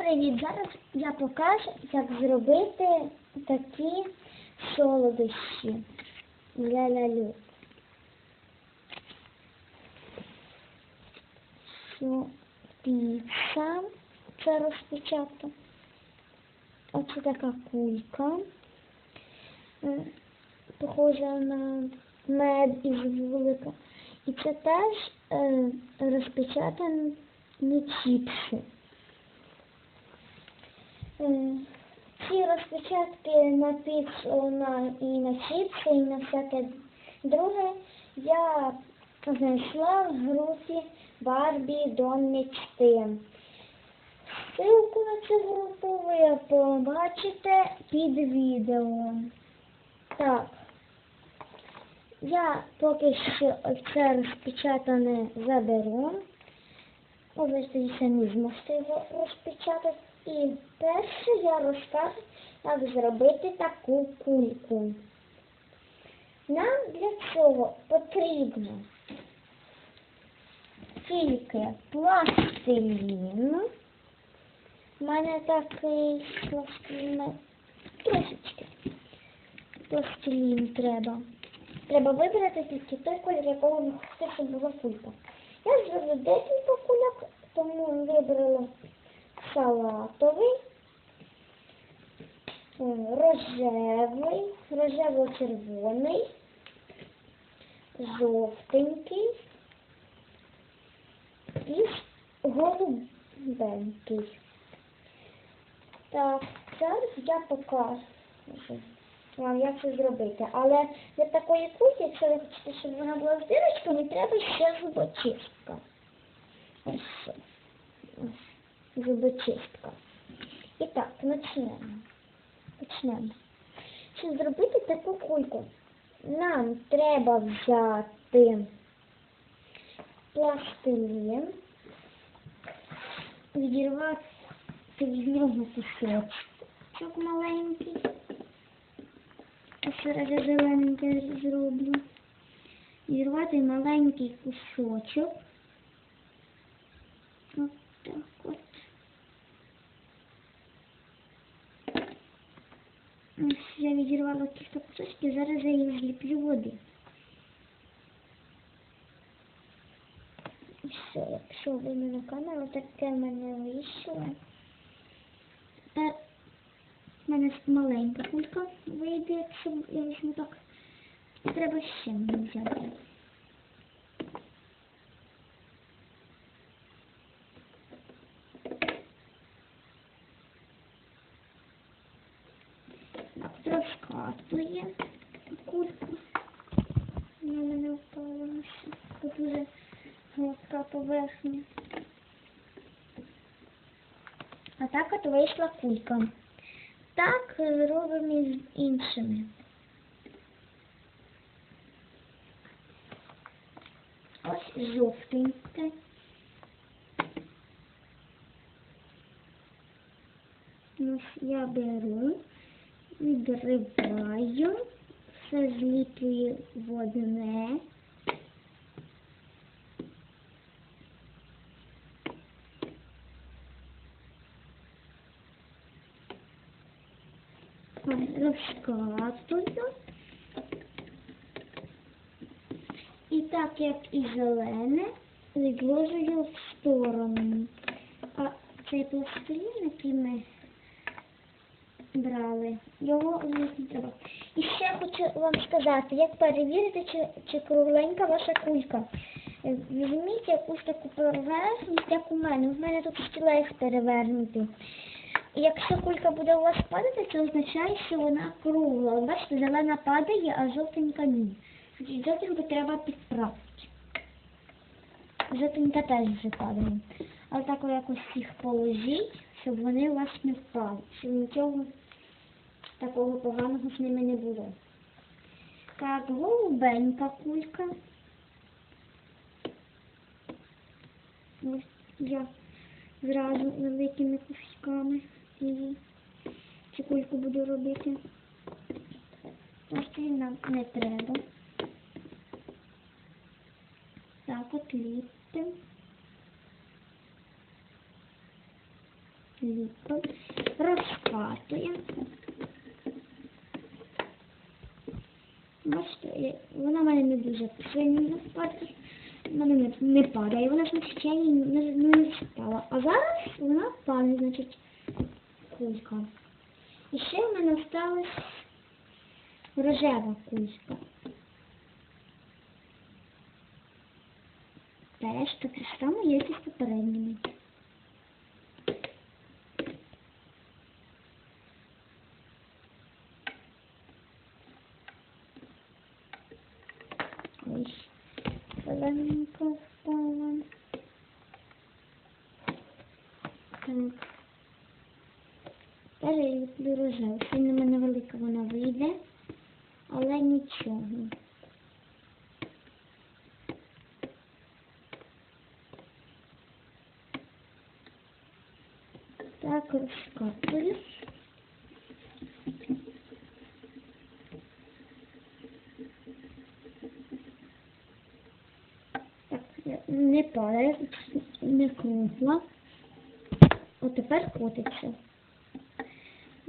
привіт! Зараз я покажу, як зробити такі солодощі для лялю. Піца, це розпечатка. Оце така кулька. Е, Похожа на мед із вулика. І це теж е, розпечатані чіпси. Ці розпечатки на піцу на, і на чіпси, і на всяке друге я знайшла в групі Барбі Дом мечти. Ссылку на цю групу ви побачите під відео. Так. Я поки що це розпечатане заберу. Ви самі зможете його розпечатати. І перше я розкажу, як зробити таку кульку. Нам для цього потрібно тільки пластилін. У мене такий пластилін трошечки. Пластилін треба. Треба вибрати тільки той колір, якого ви хочете, щоб була кулька. Я зроблю декілька кульок, тому вибрала салатовий, е, рожевий, рожево-червоний, жовтенький і голубенький. Так, зараз я покажу вам, як це зробити. Але для такої кульки, якщо ви хочете, щоб вона була з дирочками, треба ще зубочистка. Ось. Ось. Зубочистка. І так, почнемо. Почнемо. Щоб зробити таку кульку, нам треба взяти пластилін, відірвати з нього кусочок маленький. Зараз я зелененьке зроблю. Відірвати маленький кусочок. От так от. Ось я відірвала кілька кусочків, зараз я їх зліплю води. Все, якщо видно на камеру, таке в мене вийшло. Тепер у мене маленька кулька вийде, якщо я візьму так. І треба ще мені взяти. Так, розкатує кульку. Вона в мене впала на все. Тут дуже гладка поверхня. А так от вийшла кулька. Так робимо з іншими. Ось жовтеньке. Ось я беру, відриваю, все зліплюю в одне. Розкатую. І так як і зелене, відложую в сторону. А цей пластилін, який ми брали, його не треба. І ще хочу вам сказати, як перевірити, чи, чи кругленька ваша кулька. Е, Візьміть якусь таку поверхність, як у мене. У мене тут стілець перевернутий. Якщо кулька буде у вас падати, це означає, що вона кругла. Бачите, зелена падає, а жовтенька ні. Значить, треба підправити. Жовтенька теж вже падає. Але так якось їх положіть, щоб вони у вас не впали. Щоб нічого такого поганого з ними не було. Так, голубенька кулька. Ось я зразу великими кусками цю кульку буду робити. Ось нам не треба. Так, от ліпимо. ліпимо, розкатуємо. Бачите, вона в мене не дуже сильно падає. Вона не, не падає, вона значить ще її не, не встала. А зараз вона падає, значить, кулька. І ще в мене осталась рожева кулька. Теж таке саме, як і з попередніми. Ой, зелененько впала. Так. Тепер я. Сильно мене велика вона вийде, але нічого. Так, розкатую. Так, не падає, не кругла. От тепер котиться.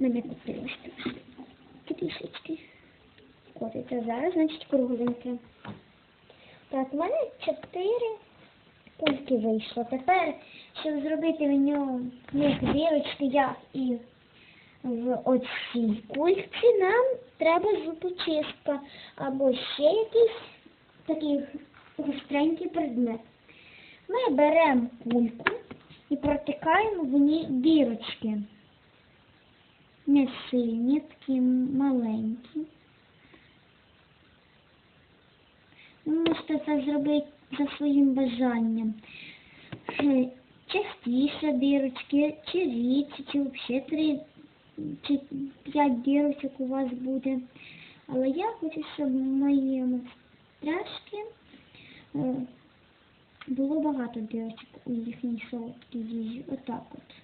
Так. Трішечки. Котиться зараз, значить, кругленьке. Так, у мене чотири кульки вийшло. Тепер, щоб зробити в як дірочки, як і в оцій кульці, нам треба зубочистка або ще якийсь такий гостренький предмет. Ми беремо кульку і протикаємо в ній дірочки. Не сильні, такі маленькі. Ви можете це зробити за своїм бажанням. Е, Частіше дірочки, чи рідше, чи взагалі три, чи п'ять дірочок у вас буде. Але я хочу, щоб в моєму страшки е, було багато дірочок у їхній солодкій їжі. Отак от.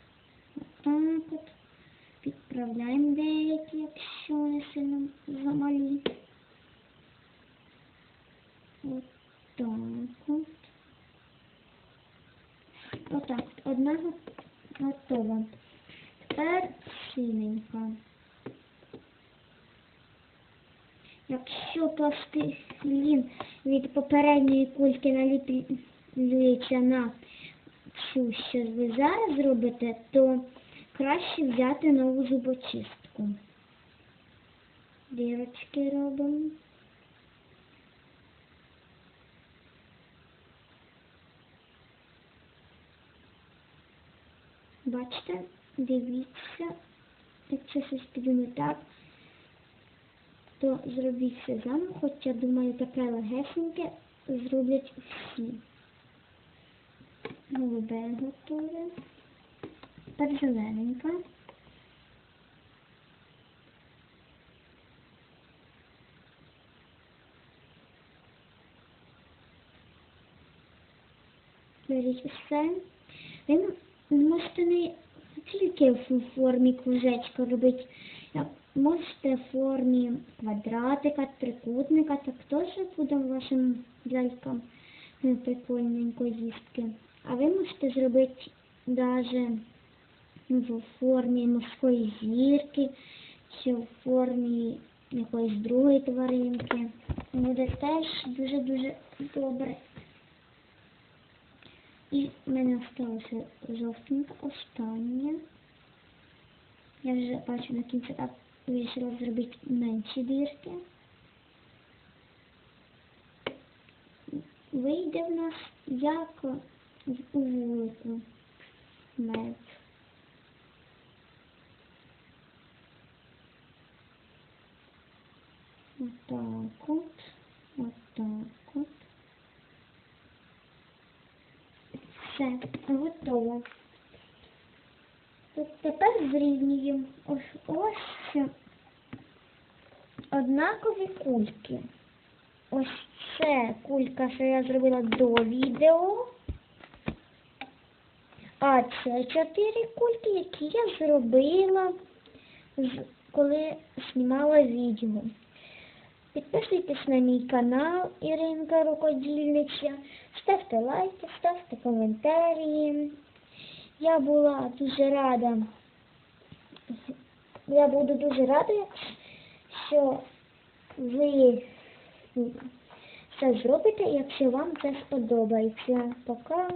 Отак от. Підправляємо деякі, якщо не сильно замалі. Отак от. Отак. от. Одна готова. Тепер синенька. Якщо пластилін від попередньої кульки наліплюється на цю, що ви зараз зробите, то краще взяти нову зубочистку. Дірочки робимо. Бачите, дивіться, якщо щось піде не так, то зробіть все заново, хоча, думаю, таке легесеньке зроблять всі. Голубе готове. Тепер зелененька. Беріть все. Ви можете не тільки в формі кружечка робити, можете в формі квадратика, трикутника, так теж буде вашим лялькам прикольненько їсти. А ви можете зробити навіть в формі морської зірки чи в формі якоїсь другої тваринки. Буде теж дуже-дуже добре. І в мене залишилося жовтенька остання. Я вже бачу на кінці так вирішила зробити менші дірки. Вийде в нас як у вулику мед. Отак от, отак от. Все, готово. Тут тепер зрівнюємо ось ось однакові кульки. Ось це кулька, що я зробила до відео. А це чотири кульки, які я зробила, коли знімала відео. Підписуйтесь на мій канал Іринка Рукодільниця, ставте лайки, ставте коментарі. Я була дуже рада. Я буду дуже рада, що ви це зробите, якщо вам це сподобається. Пока.